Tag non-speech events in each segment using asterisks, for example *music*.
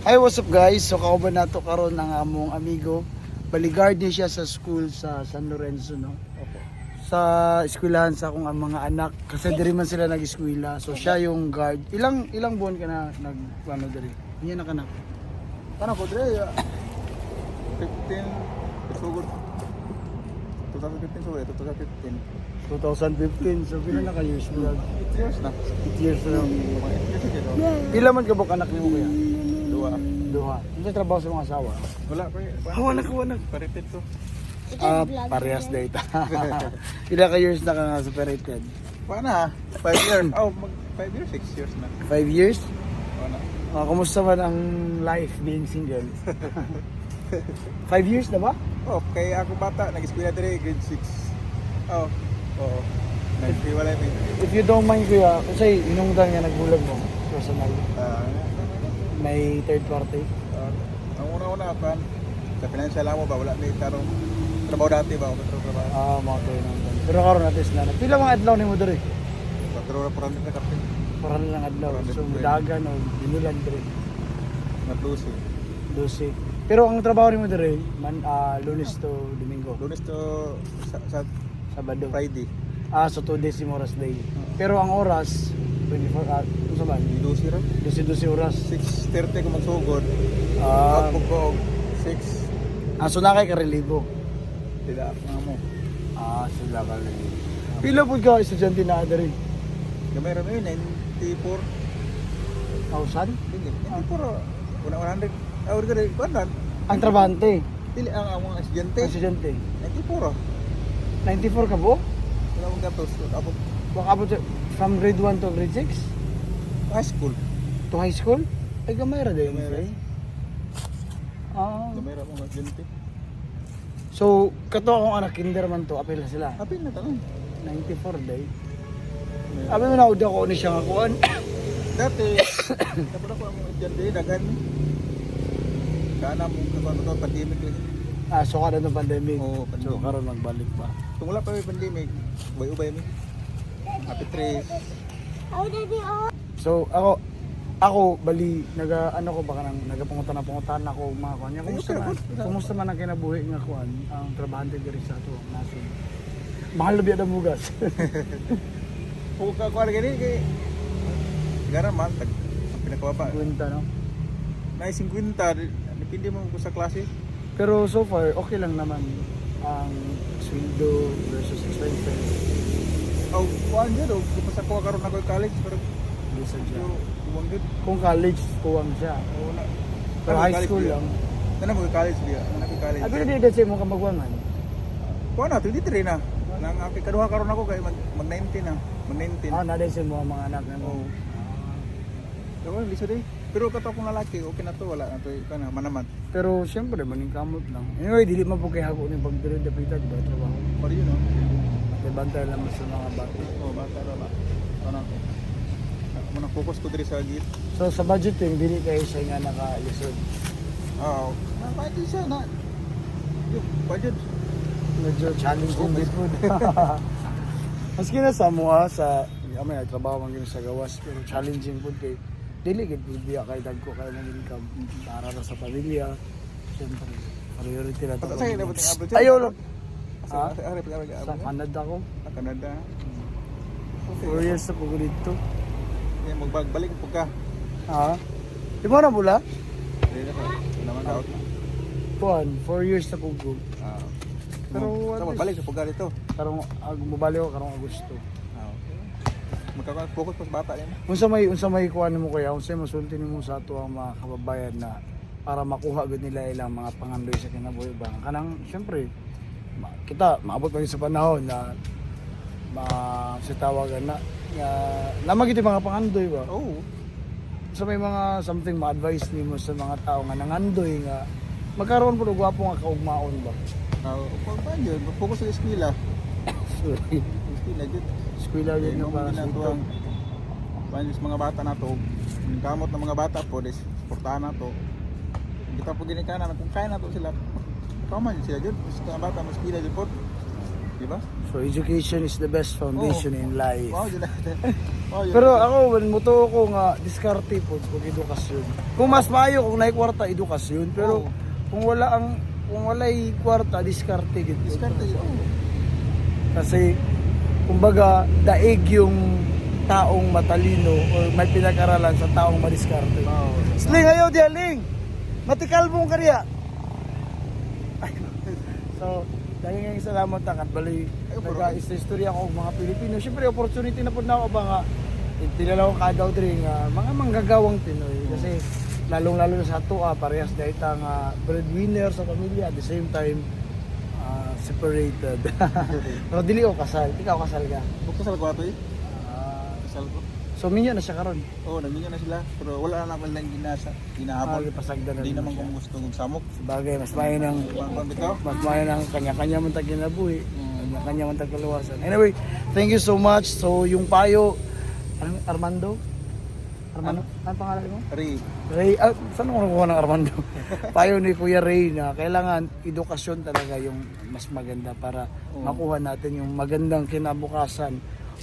Hi, what's up guys? So kauban nato karon ng among amigo. Baligard niya siya sa school sa San Lorenzo, no? Opo. Sa eskwelahan sa akong ang mga anak kasi diri man sila nag-eskwela. So siya yung guard. Ilang ilang buwan ka na nag ano diri? Niya na ka na. Paano ko? Ah, 15, sugod. 2015, sugod. 2015. 2015. So pila na ka years mo? 8 years na. 8 years na lang. Mga 8 years na dito. Pila man ka ba anak nimo kuya? Dua. Duha. Ano trabaho sa mga asawa? Wala pa. Hawa na kawa na. Paritit to. Ah, parehas data. *laughs* Pila ka years na ka nga separated? Paano ha? 5 years. *coughs* Oh, mag 5 years, 6 years na. 5 years? Paano? Ah, kumusta man ang life being single? *laughs* Five years na ba? Oh, kay ako bata, nag-eskwela dire, grade 6. Oh, oo. Nag-iwalay mi. If you don't mind kuya, kasi inungdan nga nagbulag mo, personal. Ah, May third party. ah, ang una-una, pan, sa financial mo ba, wala may tarong trabaho dati ba, o katrong trabaho. Ah, mga to inungdan. Pero karon natin na. Pila mga adlaw ni mo diri? Katrong na parang na kapit. Para lang adlaw. So, dagan o binulan diri. Natlusi. 12. Pero ang trabaho ni mo man, ah, lunes to domingo. Lunes to sa, sa Sabado. Friday. Ah, so 2 days yung oras day. Pero ang oras, 24, ah, ano sa man? Lucy rin. 12-12 oras. 6.30 ko magsugod. Ah, ko 6. ah, so na kay karelibo. Tidak nga mo. Ah, sila ka rin. Pila po ka estudyante na diri? Gamay rin yun, 94. 1,000? Hindi, 94. Una 100. Ah, orga rin. Kuan Ang trabante, Dili ang ang mga estudyante. estudyante. 94. 94 ka po? Wala akong gatos. Abot sa- from grade 1 to grade 6? high school. To high school? Ay, gamay ra din. Gamay ra. Ah. Gamay rin mga estudyante. So, kato akong anak, kinder man to, apel na sila. Happy na tanong. 94 day. Abi mo na ako ni siya nga kuan. *coughs* Dati, *coughs* dapat ako ang mga estudyante, dagan. Kana mo kapan to pandemic. Ah, so kada ng pandemic. Oo, So, pandemic. karon magbalik pa. Kung wala pa may pandemic, ubay-ubay mi. Happy tres. So, ako, ako, bali, naga, ano ko baka nang, nagapungutan na pungutan ako mga kuan. niya. Kumusta man? Kumusta man ang kinabuhi nga kuan, ang trabahante diri sa ato, nasin. Mahal na biya ng bugas. Kung *laughs* ka kuha gani kay Gara man tag ang pinakababa. Kwenta, no? Na 50, depende mo kung sa klase. Pero so far, okay lang naman ang sweldo versus expenses. Oh, kuan jud og kung sa kuha karon ako college pero Bisa siya. kuwang jud. Kung college, kuwang siya. Oo na. Pero high school lang. Nana mo college dia, nana ko college. Abi na di sa mo ka magwangan. Kuha na 23 na. Nang ako kaduha karon ako kay mag, mag 19 na. Mag 19. Ah, naday sa mo ang mga anak na mo. Oo. Diba, liso day. Pero kato akong lalaki, okay na to, wala na to, ikaw na, manaman. Pero siyempre, maning kamot lang. Anyway, dili man po kay hako ni pagdiri dapita di ba trabaho. Pero yun, no? Kay bantay lang sa mga bata. Oo, bata ra ba? Ano ako? Muna focus ko diri sa git. So sa budgeting, dili kayo siya nga naka-lisod. Oo. Na, kahit di siya na. Yung budget. Medyo challenging din po. *laughs* Maski na sa mua sa kami nagtrabaho man sa gawas pero challenging po kay dili gid po biya kay dagko kay mo income para ra sa pamilya. Siyempre, priority na to. Dapat yung abot siya. Ayaw lang. Sa Canada ko. Sa Canada. Okay. 4 years na po ko dito. Yeah, magbalik po ka. Ha? Di mo na pula? Dili na ka. Naman out. Kuan, 4 years na po ko. Ah. Pero Pero at sa magbalik sa puga dito. Karong ag mubali ko karong Agosto. Magkaka-focus pa sa bata din. Unsa may unsa may kuan mo kaya unsa may masulti nimo sa ato ang mga kababayan na para makuha gud nila ilang mga pangandoy sa kinabuhi ba. Kanang syempre kita maabot pa rin sa panahon na ma sa tawagan na gid yung mga pangandoy ba. Oo. So may mga something ma-advise nimo sa mga tao nga nangandoy nga magkaroon po og gwapo nga kaugmaon ba. Ah, pag pa yun, focus sa eskwela. Sorry. Eskwela jud. Yun nung na sa ginatuang Panis mga bata na to, kamot ng mga bata po, des, portahan na to. Kita po ginikanan, kung kaya na to sila, kaman yun sila. Gusto mga bata, mas kila dyan po. Di ba? So education is the best foundation in life. Wow, yun. *laughs* Wow, yun. Pero ako, when muto ko nga, diskarte po kung edukasyon. Kung mas maayo, kung naik kwarta, edukasyon. Pero Oo. kung wala ang, kung wala kwarta, diskarte. Diskarte yun. Oh. Kasi, kumbaga, daig yung taong matalino o may pinag-aralan sa taong madiskarte. Wow. Sling, ayaw di aling! Matikal mong karya! *laughs* So, dahil nga salamat na bali Ay, pero- nag-istorya ako ng mga Pilipino. Siyempre, opportunity na po na ako ba nga, tinala ko kada rin nga, mga manggagawang Pinoy. Kasi, lalong-lalo na sa ato, ah, parehas dahil nga breadwinner sa pamilya, at the same time, ah, separated. *laughs* Pero dili ko kasal, ikaw kasal ka. Huwag kasal ko ato eh. Ah, Kasal ko. so, minyo na siya karon. Oo, oh, nagminyo na sila. Pero wala na naman lang ginasa. Ah, Ginahabol. na Hindi rin naman siya. kung gusto kong samok. Sabagay, mas mayo ng Pang bitaw. mas mayo ng kanya-kanya man tag kinabuhi. Mm. Kanya-kanya man tag kaluwasan. Anyway, thank you so much. So, yung payo, Armando? Armando? Ano pangalan mo? Ray. Ray, ah, saan mo nakuha ng Armando? *laughs* payo ni Kuya Ray na kailangan edukasyon talaga yung mas maganda para Oo. makuha natin yung magandang kinabukasan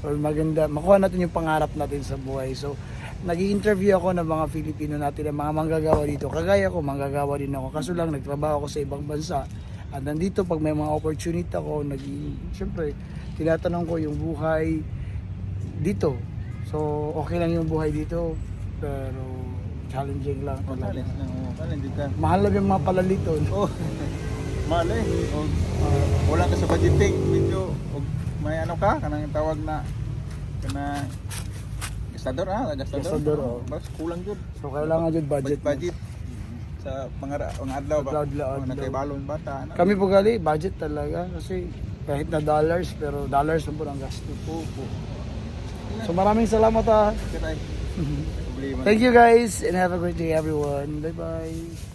or maganda, makuha natin yung pangarap natin sa buhay. So, nag-interview ako ng mga Filipino natin, ng mga manggagawa dito. Kagaya ko, manggagawa din ako. Kaso lang, nagtrabaho ako sa ibang bansa. At nandito, pag may mga opportunity ako, nag syempre, tinatanong ko yung buhay dito. So, okay lang yung buhay dito, pero challenging lang. Oh, talaga. challenge lang. Oh, challenge ka. Mahal lang yung mga palaliton. *laughs* Oh. Mahal eh. O, wala ka sa budgeting. Medyo, og may ano ka, kanang tawag na, kana, gastador ah, gastador. Gastador, oh. Bas, kulang yun. So, kailangan yun budget. Budget. budget. Sa pangara, ang adlaw ba? Adlaw, Oh, adlaw. nagkaibalon bata. Ano? Kami po gali, budget talaga. Kasi kahit na dollars, pero dollars na po ang gasto po. po. So maraming salamat ah. Kiray. *laughs* Thank you guys and have a great day everyone. Bye bye.